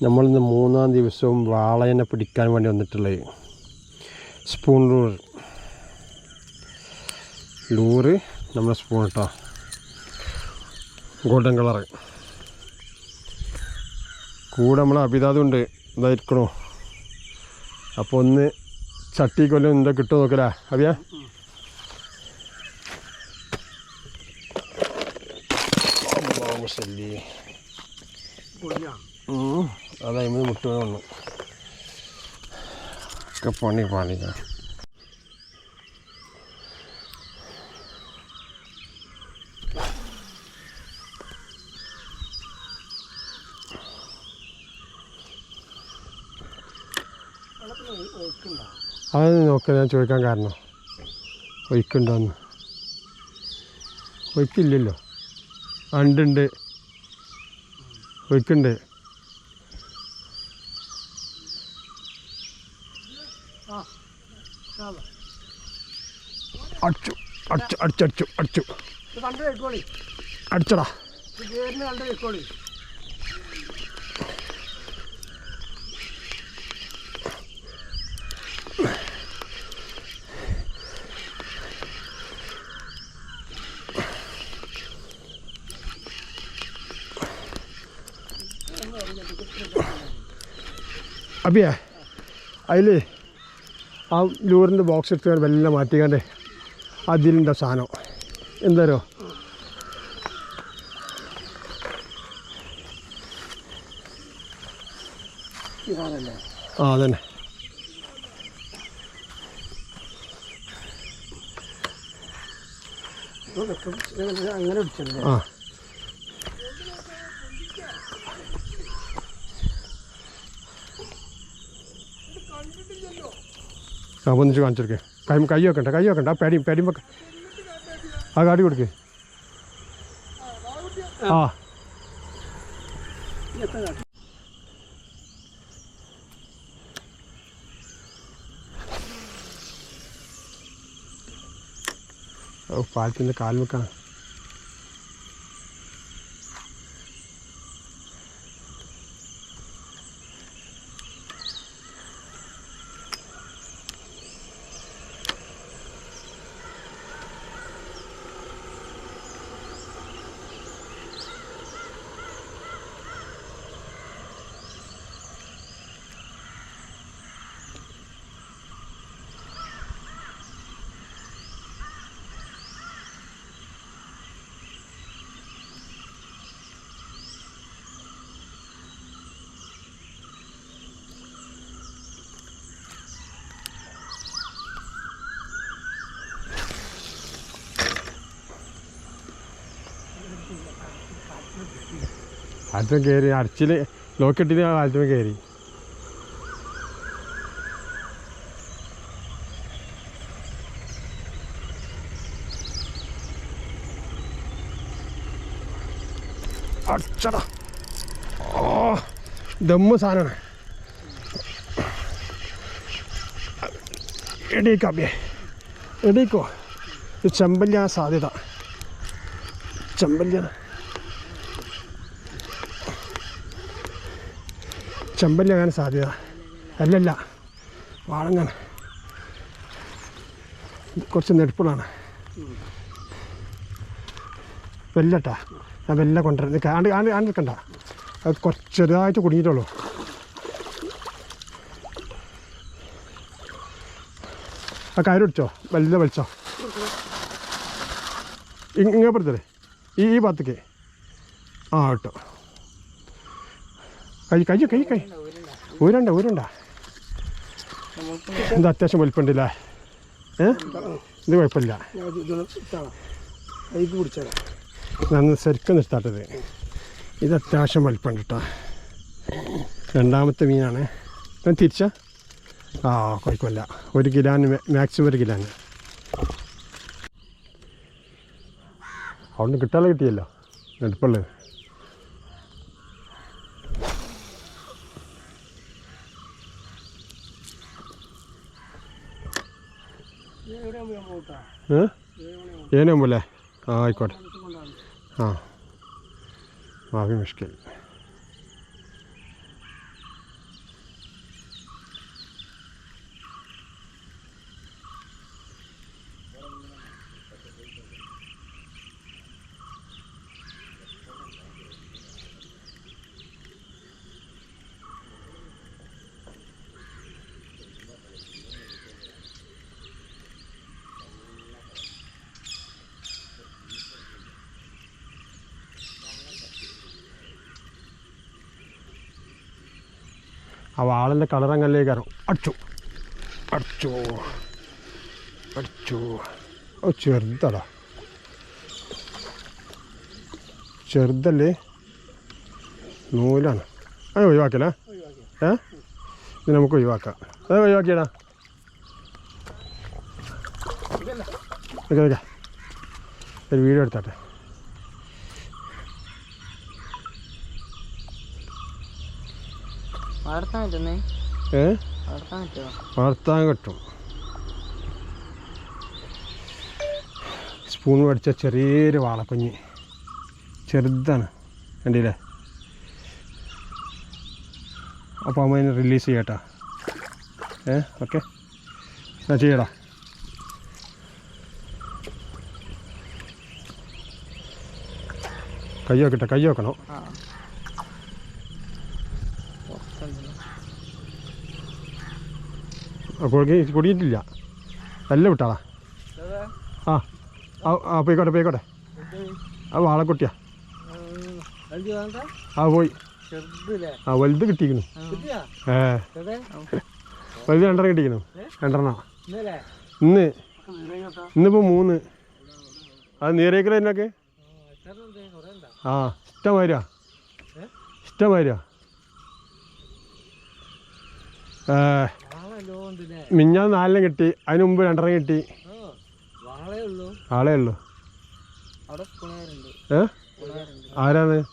നമ്മളിന്ന് മൂന്നാം ദിവസവും വാളയനെ പിടിക്കാൻ വേണ്ടി വന്നിട്ടുള്ളത് സ്പൂൺ ലൂർ ലൂറ് നമ്മുടെ സ്പൂൺ കേട്ടോ ഗോൾഡൻ കളറ് കൂടെ നമ്മളെ അഭിതാതുണ്ട് ഇതായിരിക്കണോ? അപ്പോൾ ഒന്ന് ചട്ടി കൊല്ലം എന്താ കിട്ടുമോ നോക്കലാ? അഭിയാ അല്ലാഹു അതായത് മുട്ട വന്നു ഒക്കെ പണി പണിക്ക അത് നോക്കാം ഞാൻ ചോദിക്കാൻ കാരണം. ഒഴിക്കുണ്ടോന്ന്. ഒഴിക്കില്ലല്ലോ. ഉണ്ട് ഒഴിക്കുണ്ട് അടിച്ചു അടിച്ചു അടിച്ചു അടിച്ചടാ. അപ്പിയേ അതിൽ ആ ലൂറിന്റെ ബോക്സ് എടുത്ത് വല്ല മാറ്റിക്കാണ്ട് അതിലുണ്ടോ സാധനം. എന്താരോ? ആ അതന്നെ. അങ്ങനെ ആ. ആ ഒന്നിച്ച് കാണിച്ചെടുക്കേ കൈ കൈ വെക്കണ്ട കൈ വെക്കണ്ട ആ പേടി പേടി വെക്ക ആ കാടി കൊടുക്കേ ആ ഓ പാലത്തിന്റെ കാലത്തും കയറി അടച്ചിൽ ലോക്കിട്ടിട്ട് ആദ്യം കയറി അടച്ചടാ ഓ ദമ്മ് സാധനമാണ്. എടീക്കാബ്യേ എടീക്കോ. ഇത് ചെമ്പല്യ സാധ്യത. ചെമ്പല്യ ചെമ്പല്ലാകാൻ സാധ്യത. അല്ലല്ല. വാളങ്ങാൻ കുറച്ച് നെടുപ്പുള്ളാണ് വെല്ലട്ടാ. ഞാൻ വെല്ല കൊണ്ടുവരാം. ആണ്ട് ആണ്ട് ആണ്ട് നിൽക്കണ്ട. അത് കുറച്ച് ചെറുതായിട്ട് കുടുങ്ങിയിട്ടുള്ളൂ. ആ കയറി പിടിച്ചോ? വല്ല വലിച്ചോ? ഇങ്ങനെ ഇങ്ങേ പുറത്തല്ലേ ഈ ഈ ഭാഗത്തേക്ക്. ആ കേട്ടോ കൈ കൈ കൈ കൈ. ഊരണ്ട ഊരണ്ട എന്താ അത്യാവശ്യം വലിപ്പമുണ്ടല്ലേ? ഏ? ഇത് കുഴപ്പമില്ല. ഞാൻ ശരിക്കും നിർത്താട്ടത് ഇത് അത്യാവശ്യം വലിപ്പമുണ്ട് കേട്ടോ രണ്ടാമത്തെ മീനാണ്. ഞാൻ തിരിച്ച? ആ കുഴപ്പമില്ല. ഒരു കിലോന് മാക്സിമം ഒരു കിലോന്. അവിടെ നിന്ന് കിട്ടാതെ കിട്ടിയല്ലോ. നെടുപ്പുള്ളത് എവിടെ പോട്ടാ ഏ ഏനാകുമ്പോൾ ആ ആയിക്കോട്ടെ. ആ. ഭാവി മുഷ്കിൽ ആ വാളിന്റെ കളർ അങ്ങനെ കയറും അടിച്ചു. അടിച്ചു. അടിച്ചു. ഓ ചെറുതാടാ. ചെറുതല്ലേ? നൂലാണ്. അത് ഒഴിവാക്കലേ? ഏ? ഇത് നമുക്ക് ഒഴിവാക്കാം. അത് ഒഴിവാക്കിയടാ. ഓക്കെ ഓക്കെ ഒരു വീഡിയോ എടുത്താട്ടെ വളർത്താൻ പറ്റുന്നേ ഏ? വളർത്താൻ പറ്റുമോ വളർത്താൻ കിട്ടും. സ്പൂൺ മേടിച്ച ചെറിയൊരു വാളക്കുഞ്ഞ്. ചെറുതാണ്. കണ്ടില്ലേ? അപ്പോൾ അമ്മ അതിനെ റിലീസ് ചെയ്യട്ടാ. ഏ? ഓക്കെ. ഞാൻ ചെയ്യടാ. കൈ വെക്കട്ടെ കൈ വെക്കണോ ആ പുറത്തുണ്ടല്ലോ. അപ്പോൾ കുടിയിട്ടില്ല നല്ല വിട്ടാളാ ആ ആ പോയിക്കോട്ടെ പോയിക്കോട്ടെ. ആ വാളക്കുട്ടിയാ? ആ പോയി? ആ വലുത് കിട്ടിക്കുന്നു ഏ. വലുത് രണ്ടെണ്ണം കിട്ടിക്കുന്നു രണ്ടെണ്ണം. ഇന്ന് ഇന്നിപ്പോ മൂന്ന്. അത് നീരേക്കൽ എന്നൊക്കെ ആ ഇഷ്ടമായിരാ ആ ഏ? മിഞ്ഞാൽ നാലെണ്ണം കിട്ടി അതിന് മുമ്പ് രണ്ടെണ്ണം കിട്ടി. ആളേ ഉള്ളൂ. ഏ? ആരാണ്?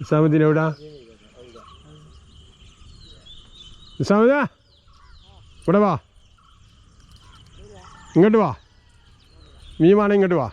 നിസാമുദ്ദീൻ എവിടാ? നിസാമുദ്ദീൻ ഇവിടെ വാ. ഇങ്ങോട്ട് വാ. മീമാണ് ഇങ്ങോട്ട് വാ.